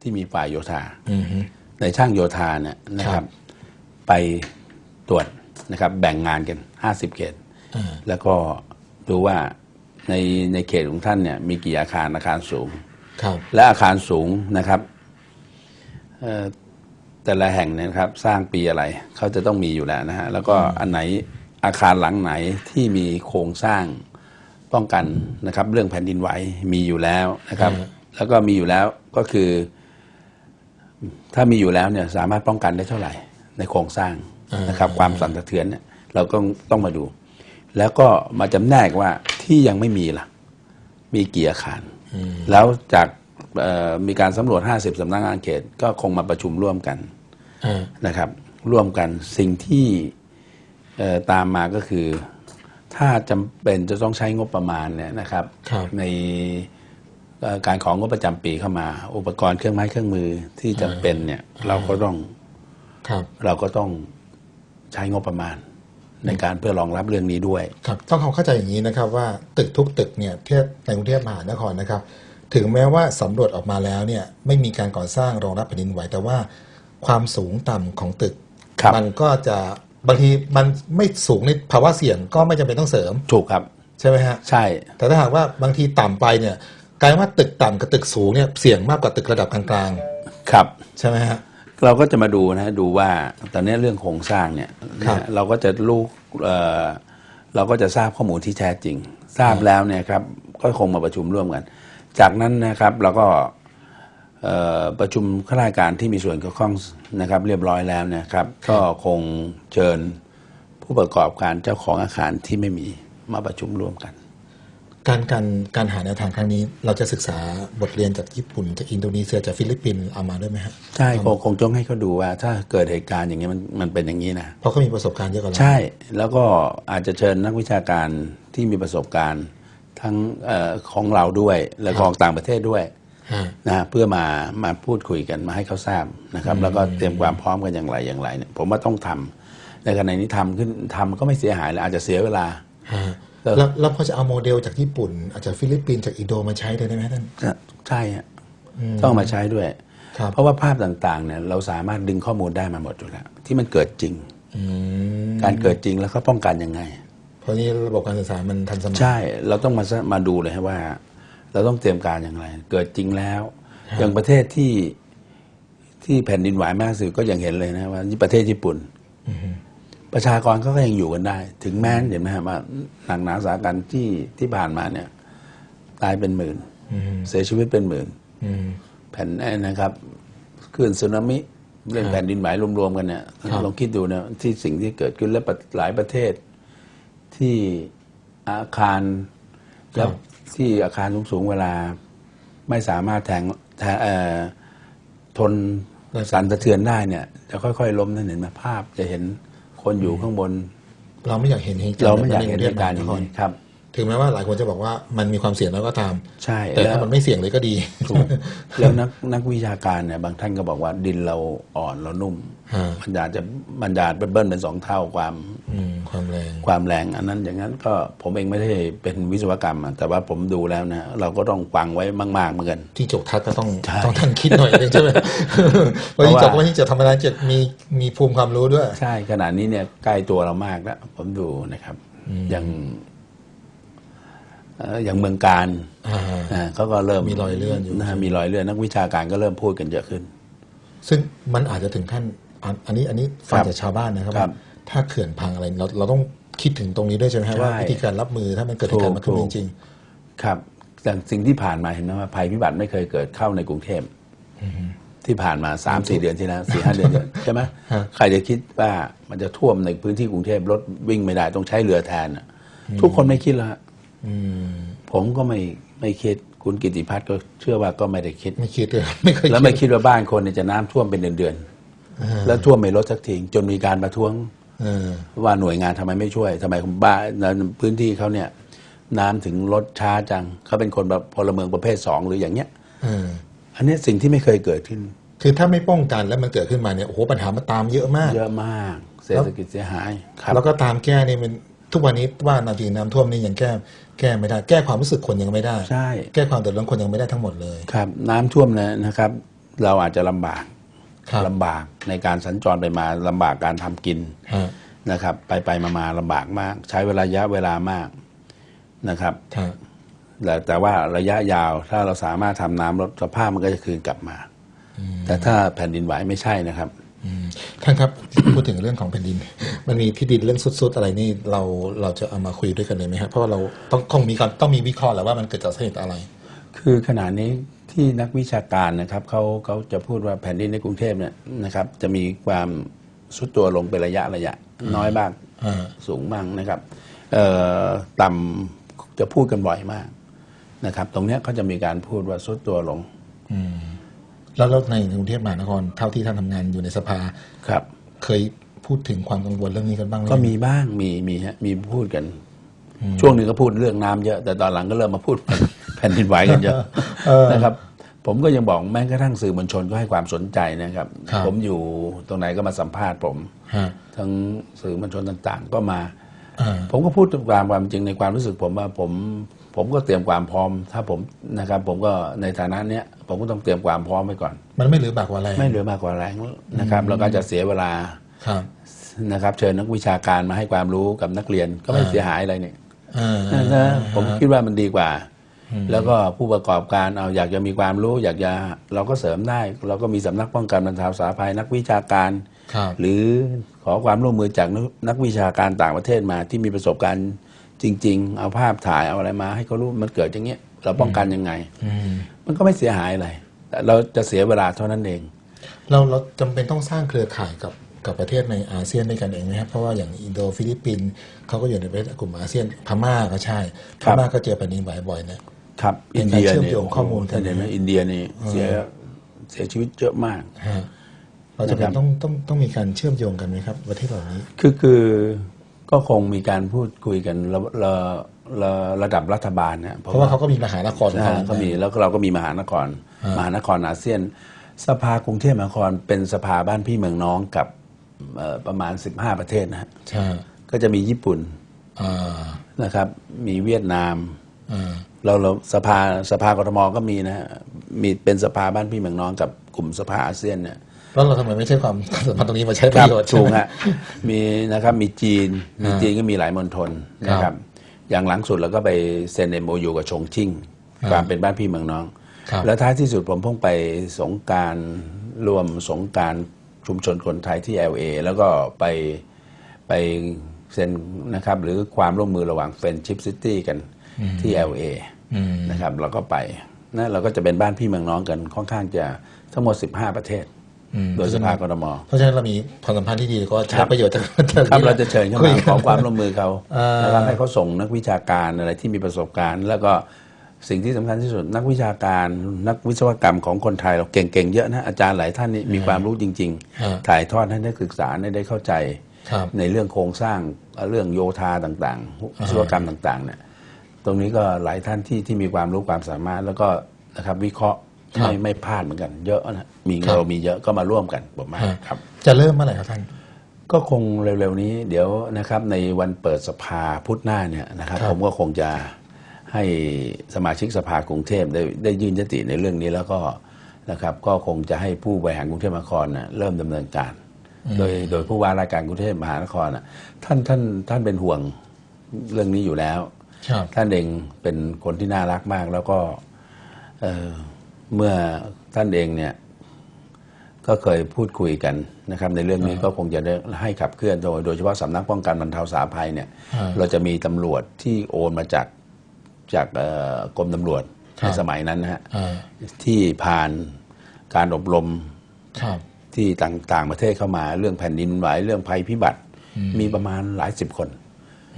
ที่มีฝ่ายโยธาอืมฮึในช่างโยธาเนี่ยนะคครัรับบไปตรวจนะครับ แบ่งงานกันห้าสิบเขตอ่าแล้วก็ดูว่าในในเขตของท่านเนี่ยมีกี่อาคารอาคารสูงครับและอาคารสูงนะครับเอ่อแต่ละแห่งเนี่ยนะครับ สร้างปีอะไรเขาจะต้องมีอยู่แล้วนะฮะแล้วก็อันไหนอาคารหลังไหนที่มีโครงสร้างป้องกันนะครับ เรื่องแผ่นดินไหวมีอยู่แล้วนะครับอืมแล้วก็มีอยู่แล้วก็คือ ถ้ามีอยู่แล้วเนี่ยสามารถป้องกันได้เท่าไหร่ ในโครงสร้างนะครับความสั่นสะเทือนเนี่ยเราก็ต้องมาดู แล้วก็มาจำแนกว่าที่ยังไม่มีล่ะ มีกี่อาคาร แล้วจากเอ่อมีการสำรวจ 50สำนักงานเขต ก็คงมาประชุมร่วมกันอ่านะครับ ร่วมกันสิ่งที่เอ่อตามมาก็คือ ถ้าจำเป็นจะต้องใช้งบประมาณเนี่ยนะครับครับในเอ่อ การของงบประจำปีเข้ามา อุปกรณ์เครื่องไม้เครื่องมือที่จำเป็นเนี่ยเราก็ต้องครับเราก็ต้องใช้งบประมาณ ในการเพื่อรองรับเรื่องนี้ด้วย ครับต้องเข้าใจอย่างนี้นะครับว่าตึกทุกตึกเนี่ยเทียบในกรุงเทพมหานครนะครับ ถึงแม้ว่าสำรวจออกมาแล้วเนี่ยไม่มีการก่อสร้างรองรับแผ่นดินไหวแต่ว่าความสูงต่ำของตึกครับมันก็จะบางทีมันไม่สูงในภาวะเสี่ยงก็ไม่จำเป็นต้องเสริมถูกครับ ใช่ไหมฮะใช่ แต่ถ้าหากว่าบางทีต่ำไปเนี่ย กลายว่าตึกต่ำกับตึกสูงเนี่ยเสี่ยงมากกว่าตึกระดับกลางครับ ๆใช่ไหมฮะ เราก็จะมาดูนะดูว่าตอนนี้เรื่องโครงสร้างเนี่ยครับนะเราก็จะรู้เอ่อเราก็จะทราบข้อมูลที่แท้จริง ทราบแล้วเนี่ยครับก็คงมาประชุมร่วมกัน จากนั้นนะครับเราก็เอ่อประชุมข้าราชการที่มีส่วนเกี่ยวข้องนะครับ เรียบร้อยแล้วเนะครับ ก็คงเชิญผู้ประกอบการเจ้าของอาคารที่ไม่มีมาประชุมร่วมกัน การการการหาแนวทางครั้งนี้ เราจะศึกษาบทเรียนจากญี่ปุ่นจากอินโดนีเซียจากฟิลิปปินส์เอามาด้วยไหมฮะใช่คงคงต้องให้เขาดูว่าถ้าเกิดเหตุการณ์อย่างนี้ยมันมันเป็นอย่างนี้นะเพราะเขามีประสบการณ์เยอะกว่าเราใช่ แล้วก็อาจจะเชิญนักวิชาการที่มีประสบการณ์ทั้งเออของเราด้วยและก็ของต่างประเทศด้วยฮะนะฮะเพื่อมามาพูดคุยกันมาให้เขาทราบนะครับ แล้วก็เตรียมความพร้อมกันอย่างไรอย่างไรเนี่ยผมว่าต้องทำในขณะนี้ทำขึ้นทำก็ไม่เสียหายเลยอาจจะเสียเวลาฮะเออ แล้วแล้วพอจะเอาโมเดลจากญี่ปุ่น อาจจะฟิลิปปินส์จากอินโดมาใช้ได้ไหมท่านใช่ฮะต้องมาใช้ด้วย ครับ เพราะว่าภาพต่างๆเนี่ยเราสามารถดึงข้อมูลได้มาหมดอยู่แล้ว ที่มันเกิดจริง อืมการเกิดจริงแล้วเขาป้องกันยังไง เพราะนี่ระบบการสื่อสารมันทันสมัย ใช่เราต้องมามาดูเลยฮะว่า เราต้องเตรียมการอย่างไร เกิดจริงแล้ว อย่างประเทศที่ที่แผ่นดินไหวมากที่สุดก็ยังเห็นเลยนะว่าประเทศญี่ปุ่น ประชากรเขาก็ยังอยู่กันได้ ถึงแม้นเห็นไหมฮะว่าหนักหนาสากันที่ที่ผ่านมาเนี่ยตายเป็นหมื่นอืมเสียชีวิตเป็นหมื่นอืมแผ่นไอ้นะครับคลื่นสึนามิเรื่องแผ่นดินไหวรวมๆกันเนี่ยครับลองคิดดูนะที่สิ่งที่เกิดขึ้นและหลายประเทศ ที่อาคารแล้วที่อาคารสูงๆเวลา ไม่สามารถแทงแทงเอ่อทนสั่นสะเทือนได้เนี่ย จะค่อยๆล้มนั่นเห็นไหมภาพจะเห็น คนอยู่ข้างบน เราไม่อยากเห็นเหตุการณ์เราไม่อยากเห็นแบบเหตุการณ์อย่างใกรุงนี้เทพมหนคครับ ถึงแม้ว่าหลายคนจะบอกว่ามันมีความเสี่ยงแล้วก็ตาม ใช่แต่แล้วถ้ามันไม่เสี่ยงเลยก็ดีถูกแล้วนักนักวิชาการเนี่ยบางท่านก็บอกว่าดินเราอ่อนเรานุ่มฮะมันอยากจะมันอยากเบิ้ลเป็นสองเท่าความอืมความแรงความแรง อันนั้นอย่างนั้นก็ผมเองไม่ได้เป็นวิศวกรรมอะแต่ว่าผมดูแล้วนะเราก็ต้องฟังไว้มากๆเหมือนกันที่จกทัดก็ต้องใช่ต้องทันคิดหน่อยนึงใช่ไหมเพราะที่จกเพราะว่าว่าที่จะธรรมดาจะมีมีภูมิความรู้ด้วย ใช่ขนาดนี้เนี่ยใกล้ตัวเรามากแล้วผมดูนะครับอย่างเอ่ออย่างเมืองการอ่าอ่าเขาก็เริ่มมีรอยเลื่อนอยู่นะฮะมีรอยเลื่อนนักวิชาการก็เริ่มพูดกันเยอะขึ้น ซึ่งมันอาจจะถึงขั้นอันอันนี้อันนี้ฟังครับจากชาวบ้านนะครับครัว่าบถ้าเขื่อนพังอะไรเราเราต้องคิดถึงตรงนี้ด้วยใช่ไหมฮะใช่ว่าวิธีการรับมือถ้ามันเกิดเหตุการณ์มาขึ้นถูกจริงครับแต่สิ่งที่ผ่านมาเห็นไหมว่าภัยพิบัติไม่เคยเกิดเข้าในกรุงเทพที่ผ่านมาสามสี่เดือนที่แล้วสี่ห้าเดือนที่แล้วใช่ไหมฮะใครจะคิดว่ามันจะท่วมในพื้นที่กรุงเทพรถวิ่งไม่ได้ต้องใช้เรือแทนน่ะทุกคนไม่คิดแล้วฮะๆอืม ผมก็ไม่ไม่คิดคุณกิติพัฒน์ก็เชื่อว่าก็ไม่ได้คิด ไม่คิดเลยไม่เคยแล้วไม่คิดว่าบ้านคนเนี่ยจะน้ำท่วมเป็นเดือนอ่าๆแล้วท่วมไม่ลดสักทีจนมีการประท้วงเออว่าหน่วยงานทำไมไม่ช่วยทำไมบ้านพื้นที่เขาเนี่ย น้ำถึงลดช้าจังเขาเป็นคนแบบพลเมืองประเภทสองหรืออย่างเงี้ยเอออันนี้สิ่งที่ไม่เคยเกิดขึ้น คือถ้าไม่ป้องกันแล้วมันเกิดขึ้นมาเนี่ยโอ้โหปัญหามันตามเยอะมาก เยอะมาก เศรษฐกิจเสียหายครับแล้วก็ตามแก้นี่มัน ทุกวันนี้ว่านาทีน้ำท่วมนี่ยังแก้แก้ไม่ได้ แก้ความรู้สึกคนยังไม่ได้ ใช่ แก้ความเดือดร้อนคนยังไม่ได้ทั้งหมดเลย ครับ น้ำท่วมนะนะครับ เราอาจจะลำบากครับลำบากในการสัญจรไปมาลำบากการทำกินฮะนะครับ ไปไปมามาลำบากมาก ใช้เวลาระยะเวลามากนะครับ ฮะแต่แต่ว่าระยะยาวถ้าเราสามารถทำน้ำลดสภาพมันก็จะคืนกลับมา แต่ถ้าแผ่นดินไหวไม่ใช่นะครับ อืมท่านครับ พูดถึงเรื่องของแผ่นดิน มันมีที่ดินเรื่องสุดๆ อะไรนี่เราเราจะเอามาคุยด้วยกันเลยไหมครับเพราะว่าเราต้องคงมีก่อนต้องมีวิเคราะห์แหละว่ามันเกิดจากสาเหตุอะไร คือขณะนี้ที่นักวิชาการนะครับเขาเขาจะพูดว่าแผ่นดินในกรุงเทพเนี่ยนะครับ จะมีความสุดตัวลงเป็นระยะระยะ น้อยบ้างอ่าสูงบ้างนะครับเอ่อต่ำจะพูดกันบ่อยมากนะครับ ตรงเนี้ยเขาจะมีการพูดว่าสุดตัวลงอืมแล้วแล้วในกรุงเทพมหานครเท่าที่ท่านทำงานอยู่ในสภาครับ เคย พูดถึงความกังวลเรื่องนี้กันบ้างไหมก็มีบ้างมีมีฮะมีพูดกัน ช่วงหนึ่งก็พูดเรื่องน้ำเยอะ แต่ตอนหลังก็เริ่มมาพูดแผ่นดินไหวกันเยอะเออนะครับ ผมก็ยังบอกแม้กระทั่งสื่อมวลชนก็ให้ความสนใจนะครับครับผมอยู่ตรงไหนก็มาสัมภาษณ์ผมฮะทั้งสื่อมวลชนต่างๆ ก็มาอ่าผมก็พูดตามความจริงในความรู้สึกผมว่าผมผมก็เตรียมความพร้อม ถ้าผมนะครับ ผมก็ในฐานะเนี้ยผมก็ต้องเตรียมความพร้อมไว้ก่อน มันไม่เหลือบากกว่าอะไรไม่เหลือมากกว่าแรงนะครับ แล้วก็จะเสียเวลาครับ นะครับ เชิญนักวิชาการมาให้ความรู้กับนักเรียนก็ไม่อ่าเสียหายอะไรเนี่ยอ่านะนะผมคิดว่ามันดีกว่า แล้วก็ผู้ประกอบการเอาอยากจะมีความรู้ อยากจะเราก็เสริมได้ เราก็มีสำนักป้องกันบรรเทาสาภัยนักวิชาการครับหรือขอความร่วมมือจากนักนักวิชาการต่างประเทศมาที่มีประสบการณ์จริง ๆ เอาภาพถ่ายเอาอะไรมา ให้เขารู้มันเกิดอย่างเงี้ยเราป้องกันยังไงอืมมันก็ไม่เสียหายอะไรแต่เราจะเสียเวลาเท่านั้นเอง เราเราจำเป็นต้องสร้างเครือข่ายกับ กับประเทศในอาเซียนด้วยกันเองไหมครับเพราะว่าอย่างอินโดฟิลิปปินส์เขาก็อยู่ในประเทศกลุ่มอาเซียนพม่าก็ใช่คพรับม่าก็เจอแผ่นดินไหวบ่อยนะครับเป็นอินเดียการเชื่อมเนี่ยโยงข้อมูลกันท่านเห็นไหมอินเดียนี่เสียเสียชีวิตเยอะมากฮะเราจะเป็นะครันบต้องต้องต้องมีการเชื่อมโยงกันไหมครับประเทศเหล่านี้คือคือก็คงมีการพูดคุยกันระระระระดับรัฐบาลนะเพราะว่าเขาก็มีมหานครของอ่าเขาก็มีแล้วก็เราก็มีมหานครอ่ามมหานครอาเซียน สภากรุงเทพมหานครเป็นสภาบ้านพี่เมืองน้องกับเอ่อ ประมาณ 15 ประเทศนะฮะใช่ก็จะมีญี่ปุ่นอ่านะครับ มีเวียดนามอ่าเราเราสภาสภากทมก็มีนะฮะมีเป็นสภาบ้านพี่เมืองน้องกับกลุ่มสภาอาเซียนเนี่ยแล้วเราทำไมไม่ใช่ความสัมพันธ์ตรงนี้มาใช้ปครัระบโยชน์ถูกใช่ไหมฮะมีนะครับมีจีนมีอ่าจีนก็มีหลายมณฑลนะคครัรับบอย่างหลังสุดเราก็ไปเซ็นเอ็มโอยูกับชงชิ่งอ่าความเป็นบ้านพี่เมืองน้องครับแล้วท้ายที่สุดผมเพิ่งไปสงกรารรวมสงกราร ชุมชนคนไทยที่ LA แล้วก็ไปไปเซ็นนะครับ หรือความร่วมมือระหว่างเฟนชิปซิตี้กันที่ LA อืมนะครับ เราก็ไปนะเราก็จะเป็นบ้านพี่เมืองน้องกันค่อนข้างจะทั้งหมด 15 ประเทศอืมโดยสภากรทมเพราะฉะนั้นเรามีความสัมพันธ์ที่ดีก็ใช้ครับประโยชน์จากครับเราจะเชิญเข้าคุยมากันขอความร่วมมือเขาอ่าแล้วก็ให้เขาส่งนักวิชาการอะไรที่มีประสบการณ์ แล้วก็ สิ่งที่สำคัญที่สุด นักวิชาการนักวิศวกรรมของคนไทยเราเก่งๆเยอะนะอาจารย์หลายท่านนี่มีความรู้จริงฮะๆถ่ายทอดให้นักศึกษาได้เข้าใจครับในเรื่องโครงสร้างเรื่องโยธาต่างๆวิศวกรรมต่างๆเนี่ยตรงนี้ก็หลายท่านที่ที่มีความรู้ความสามารถแล้วก็นะครับวิเคราะห์ครับไม่ไม่พลาดเหมือนกัน เยอะนะมีครับเรามีเยอะก็มาร่วมกันผมว่าฮะครับ จะเริ่มเมื่อไหร่ครับท่านก็คงเร็วๆนี้ เดี๋ยวนะครับในวันเปิดสภาพุธหน้าเนี่ยนะครับครับผมก็คงจะ ให้สมาชิกสภากรุงเทพได้ได้ยื่นยติในเรื่องนี้แล้วก็นะครับ ก็คงจะให้ผู้บริหารกรุงเทพมหานครนะเริ่มดำเนินการ โดยโดยผู้ว่าราชการกรุงเทพมหานครนะท่านท่านท่านเป็นห่วงเรื่องนี้อยู่แล้วครับท่านเองเป็นคนที่น่ารักมาก แล้วก็เอ่อเมื่อท่านเองเนี่ยก็เคยพูดคุยกันนะครับ ในเรื่องนี้ก็คงจะได้ให้ขับเคลื่อนโดย โดยเฉพาะสำนักป้องกันบรรเทาสาภัยเนี่ยอ่าเราจะมีตำรวจที่โอนมาจาก จากเอ่อกรมตำรวจครัในบสมัยนั้นนะฮะอ่าที่ผ่านการอบรมครับที่ต่างๆประเทศเข้ามาเรื่องแผ่นดินไหวเรื่องภัยพิบัติ มีประมาณหลายสิบคน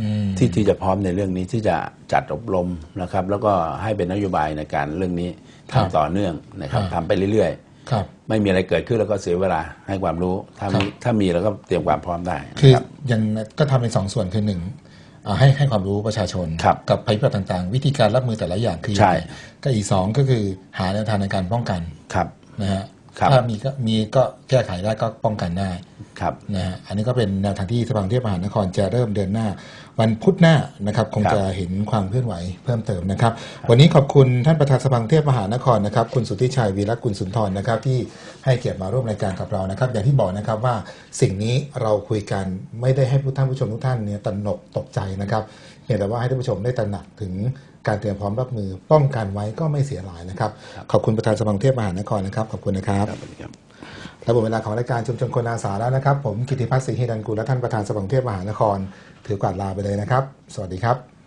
อืมที่ที่จะพร้อมในเรื่องนี้ที่จะจัดอบรมนะครับ แล้วก็ให้เป็นนโยบายในการเรื่องนี้ครับทำต่อเนื่องนะครับครับทำไปเรื่อยครับๆไม่มีอะไรเกิดขึ้นแล้วก็เสียเวลาให้ความรู้ถ้ามีถ้ามีเราก็เตรียมความพร้อมได้คือนะครับยังก็ทำเป็นสองส่วนคือหนึ่งอ่า ให้ให้ความรู้ประชาชนครับกับภัยพิบัติต่างๆ วิธีการรับมือแต่ละอย่างคือใช่ยังไงก็อีกสองก็คือหาแนวทางในการป้องกันครับนะฮะครับ ถ้ามีก็มีก็แก้ไขได้ก็ป้องกันได้ครับนะฮะอันนี้ก็เป็นแนวทางที่สภากรุงเทพมหานครจะเริ่มเดินหน้า วันพุธหน้านะครับ คงครับจะเห็นความเคลื่อนไหวเพิ่มเติมนะครับ วันนี้ขอบคุณท่านประธานสภากรุงเทพมหานครนะครับ คุณสุทธิชัยวีรกุลสุนทรนะครับ ที่ให้เกียรติมาร่วมรายการกับเรานะครับ อย่างที่บอกนะครับว่าสิ่งนี้เราคุยกันไม่ได้ให้ผู้ท่านผู้ชมทุกท่านเนี่ยตระหนกตกใจนะครับเพียงแต่ว่าให้ท่านผู้ชมได้ตระหนักถึง การเตรียมพร้อมรับมือป้องกันไว้ก็ไม่เสียหายนะครับ ขอบคุณประธานสภากรุงเทพมหานครนะครับ ขอบคุณนะครับครับสวัสดีครับและหมดเวลาของรายการชุมชนคนอาสาแล้วนะครับ ผมกิติพัฒน์ศรีหิรันกุลและท่านประธานสภากรุงเทพมหานคร ถือกวาดลาไปเลยนะครับ สวัสดีครับ